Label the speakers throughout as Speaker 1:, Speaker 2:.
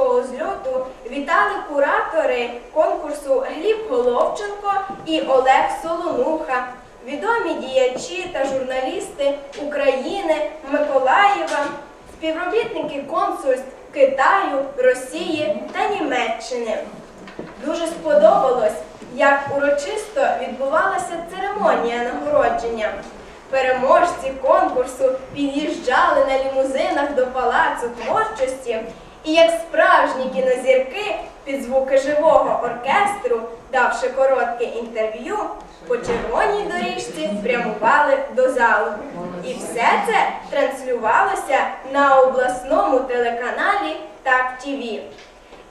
Speaker 1: творчого зльоту вітали куратори конкурсу Гліб Головченко і Олег Солонуха, відомі діячі та журналісти України, Миколаєва, співробітники консульств Китаю, Росії та Німеччини. Дуже сподобалось, як урочисто відбувалася церемонія нагородження. Переможці конкурсу під'їжджали на лімузинах до палацу творчості і, як справжні кінозірки, під звуки живого оркестру, давши коротке інтерв'ю, по червоній доріжці прямували до залу. І все це транслювалося на обласному телеканалі Так ТІВІ.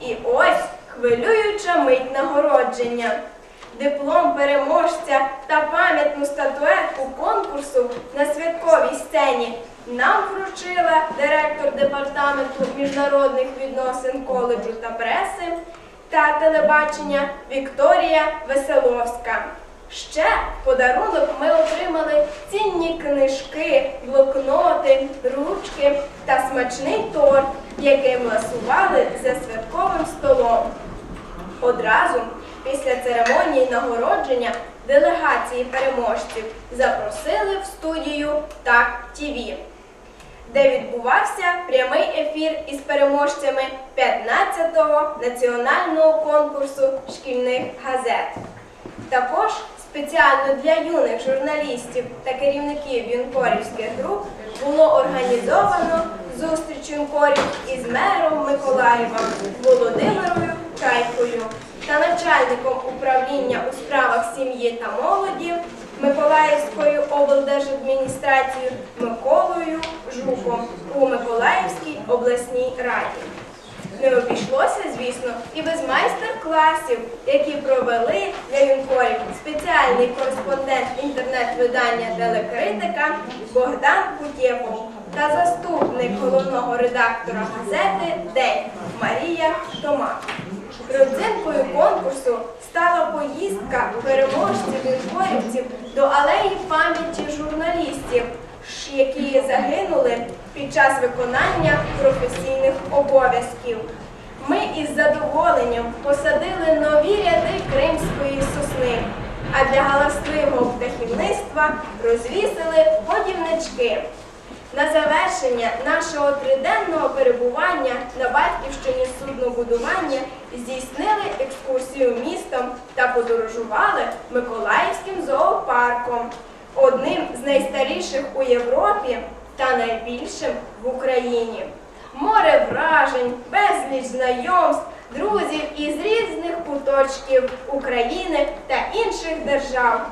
Speaker 1: І ось хвилююча мить нагородження. Диплом переможця міжнародних відносин коледжу та преси та телебачення Вікторія Веселовська. Ще подарунок ми отримали цінні книжки, блокноти, ручки та смачний торт, яким ласували за святковим столом. Одразу після церемонії нагородження делегації переможців запросили в студію Так ТІВІ, де відбувався прямий ефір із переможцями 15-го національного конкурсу шкільних газет. Також спеціально для юних журналістів та керівників юнкорівських груп було організовано зустріч юнкорів із мером Миколаєва Володимирою Чайкою та начальником управління у справах сім'ї та молоді Миколаївською облдержадміністрацією Миколою Жуком у Миколаївській обласній раді. Не обійшлося, звісно, і без майстер-класів, які провели для юнкорів спеціальний кореспондент інтернет-видання телекритика Богдан Кутєпов та заступник головного редактора газети День Марія Томак. Родзинкою конкурсу стала поїздка переможців юнкорівців до алеї пам'яті журналістів, які загинули під час виконання професійних обов'язків. Ми із задоволенням посадили нові ряди кримської сосни, а для галасливого птахівництва розвісили годівнички. На завершення нашого триденного перебування на батьківщині суднобудування здійснили екскурсію містом та подорожували Миколаївським зоопарком, одним з найстаріших у Європі та найбільшим в Україні. Море вражень, безліч знайомств, друзів із різних куточків України та інших держав.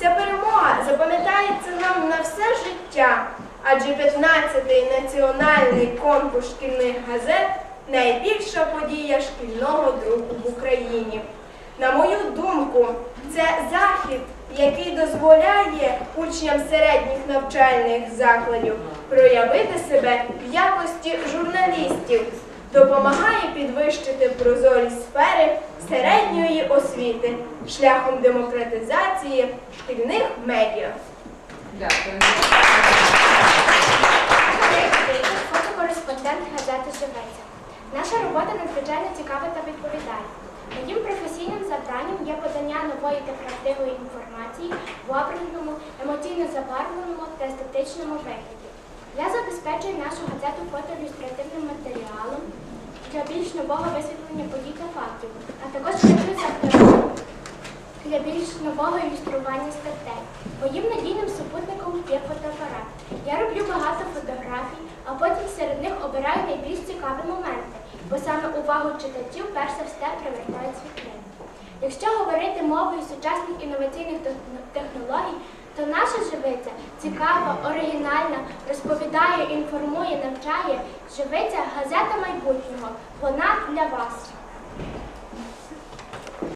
Speaker 1: Ця перемога запам'ятається нам на все життя, адже 15-й національний конкурс шкільних газет найбільша подія шкільного друку в Україні. На мою думку, це захід, який дозволяє учням середніх навчальних закладів проявити себе в якості журналістів, допомагає підвищити прозорість сфери середньої освіти шляхом демократизації шкільних медіа.
Speaker 2: Дякую.
Speaker 3: Фотокореспондент газети «Живеться». Наша робота надзвичайно цікава та відповідає. Моїм професійним завданням є подання нової та правдивої інформації в обраному, емоційно забарвленому та естетичному вигляді. Я забезпечую нашу газету фотоілюстративним матеріалом для більш нового висвітлення подій та фактів, а також працюю з для більш нового ілюстрування статей. Моїм надійним супутником є фотоапарат. Я роблю багато фотографій, а потім серед них обираю найбільш цікаві моменти, бо саме увагу читачів перш за все привертають світлини. Якщо говорити мовою сучасних інноваційних технологій, то наша живиця цікава, оригінальна, розповідає, інформує, навчає. Живиця газета майбутнього. Вона для вас.